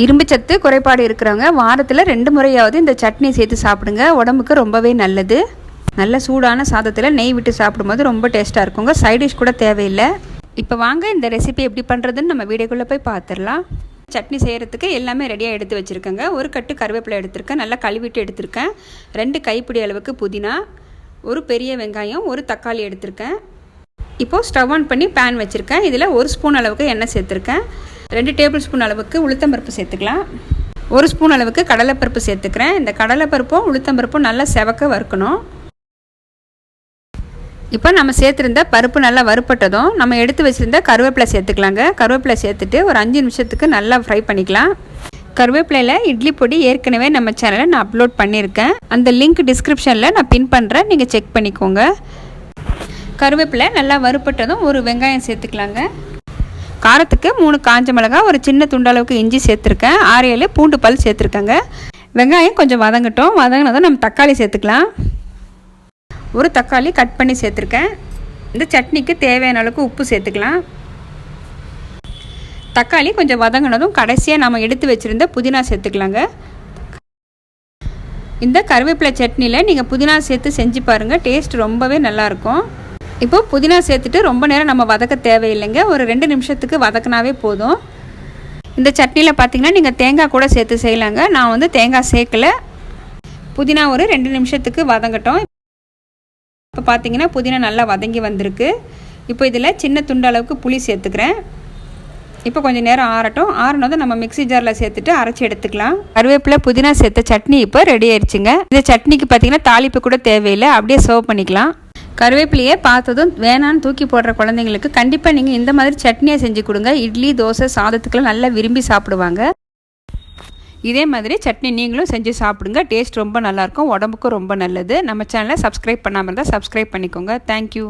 இரும்பு சத்து குறைபாடு இருக்கிறவங்க வாரத்தில் ரெண்டு முறையாவது இந்த சட்னி சேர்த்து சாப்பிடுங்க. உடம்புக்கு ரொம்பவே நல்லது. நல்ல சூடான சாதத்தில் நெய் விட்டு சாப்பிடும்போது ரொம்ப டேஸ்ட்டாக இருக்குங்க. சைடிஷ் கூட தேவையில்லை. இப்போ வாங்க இந்த ரெசிபி எப்படி பண்ணுறதுன்னு நம்ம வீடியோக்குள்ளே போய் பார்த்துடலாம் சட்னி செய்கிறதுக்கு எல்லாமே ரெடியாக எடுத்து வச்சுருக்கேங்க. ஒரு கட்டு கருவேப்பிலை எடுத்திருக்கேன். நல்லா கழுவிட்டு எடுத்திருக்கேன். ரெண்டு கைப்பிடி அளவுக்கு புதினா ஒரு பெரிய வெங்காயம் ஒரு தக்காளி எடுத்திருக்கேன். இப்போது ஸ்டவ் ஆன் பண்ணி பேன் வச்சுருக்கேன். இதில் ஒரு ஸ்பூன் அளவுக்கு எண்ணெய் சேர்த்துருக்கேன். ரெண்டு டேபிள் ஸ்பூன் அளவுக்கு உளுத்தம்பருப்பு சேர்த்துக்கலாம். ஒரு ஸ்பூன் அளவுக்கு கடலைப்பருப்பு சேர்த்துக்கிறேன். இந்த கடலைப்பருப்பும் உளுத்தம்பருப்பும் நல்லா செவக்க வறுக்கணும். இப்போ நம்ம சேர்த்துருந்த பருப்பு நல்லா வறுப்பட்டதும் நம்ம எடுத்து வச்சுருந்த கருவேப்பிலை சேர்த்துக்கலாங்க. கருவேப்பிலை சேர்த்துட்டு ஒரு அஞ்சு நிமிஷத்துக்கு நல்லா ஃப்ரை பண்ணிக்கலாம். கருவேப்பிலையில் இட்லி பொடி ஏற்கனவே நம்ம சேனலில் நான் அப்லோட் பண்ணியிருக்கேன். அந்த லிங்க் டிஸ்கிரிப்ஷனில் நான் பின் பண்ணுறேன் நீங்கள் செக் பண்ணிக்கோங்க. கருவேப்பிலை நல்லா வறுப்பட்டதும் ஒரு வெங்காயம் சேர்த்துக்கலாங்க. காரத்துக்கு மூணு காஞ்ச மிளகாய் ஒரு சின்ன துண்டளவுக்கு இஞ்சி சேர்த்துருக்கேன். ஆறு ஏழு பூண்டு பல் சேர்த்துருக்கேங்க. வெங்காயம் கொஞ்சம் வதங்கட்டும். வதங்கினதும் நம்ம தக்காளி சேர்த்துக்கலாம். ஒரு தக்காளி கட் பண்ணி சேர்த்துருக்கேன். இந்த சட்னிக்கு தேவையான அளவுக்கு உப்பு சேர்த்துக்கலாம். தக்காளி கொஞ்சம் வதங்கினதும் கடைசியாக நம்ம எடுத்து வச்சுருந்த புதினா சேர்த்துக்கலாங்க. இந்த கருவேப்பிலை சட்னியில் நீங்கள் புதினா சேர்த்து செஞ்சு பாருங்கள் டேஸ்ட் ரொம்பவே நல்லாயிருக்கும் இப்போ புதினா சேர்த்துட்டு ரொம்ப நேரம் நம்ம வதக்க தேவையில்லைங்க. ஒரு ரெண்டு நிமிஷத்துக்கு வதக்கினாவே போதும். இந்த சட்னியில் பார்த்தீங்கன்னா நீங்கள் தேங்காய் கூட சேர்த்து செய்யலாங்க. நான் வந்து தேங்காய் சேர்க்கல. புதினா ஒரு ரெண்டு நிமிஷத்துக்கு வதங்கட்டும். இப்போ பார்த்தீங்கன்னா புதினா நல்லா வதங்கி வந்திருக்கு. இப்போ இதில் சின்ன துண்டு அளவுக்கு புளி சேர்த்துக்கிறேன். இப்போ கொஞ்சம் நேரம் ஆறட்டும். ஆறினதும் நம்ம மிக்ஸி ஜாரில் சேர்த்துட்டு அரைச்சி எடுத்துக்கலாம். கருவேப்பிலை புதினா சேர்த்த சட்னி இப்போ ரெடி ஆயிடுச்சுங்க இந்த சட்னிக்கு பார்த்தீங்கன்னா தாளிப்பு கூட தேவையில்லை. அப்படியே சர்வ் பண்ணிக்கலாம். கருவேப்பிலையே பார்த்ததும் வேணான்னு தூக்கி போடுற குழந்தைங்களுக்கு கண்டிப்பாக நீங்கள் இந்த மாதிரி சட்னியை செஞ்சு கொடுங்க. இட்லி தோசை சாதத்துக்கெல்லாம் நல்லா விரும்பி சாப்பிடுவாங்க. இதே மாதிரி சட்னி நீங்களும் செஞ்சு சாப்பிடுங்க. டேஸ்ட் ரொம்ப நல்லாயிருக்கும் உடம்புக்கும் ரொம்ப நல்லது. நம்ம சேனலை சப்ஸ்கிரைப் பண்ணாமல் இருந்தால் சப்ஸ்கிரைப் பண்ணிக்கோங்க. தேங்க்யூ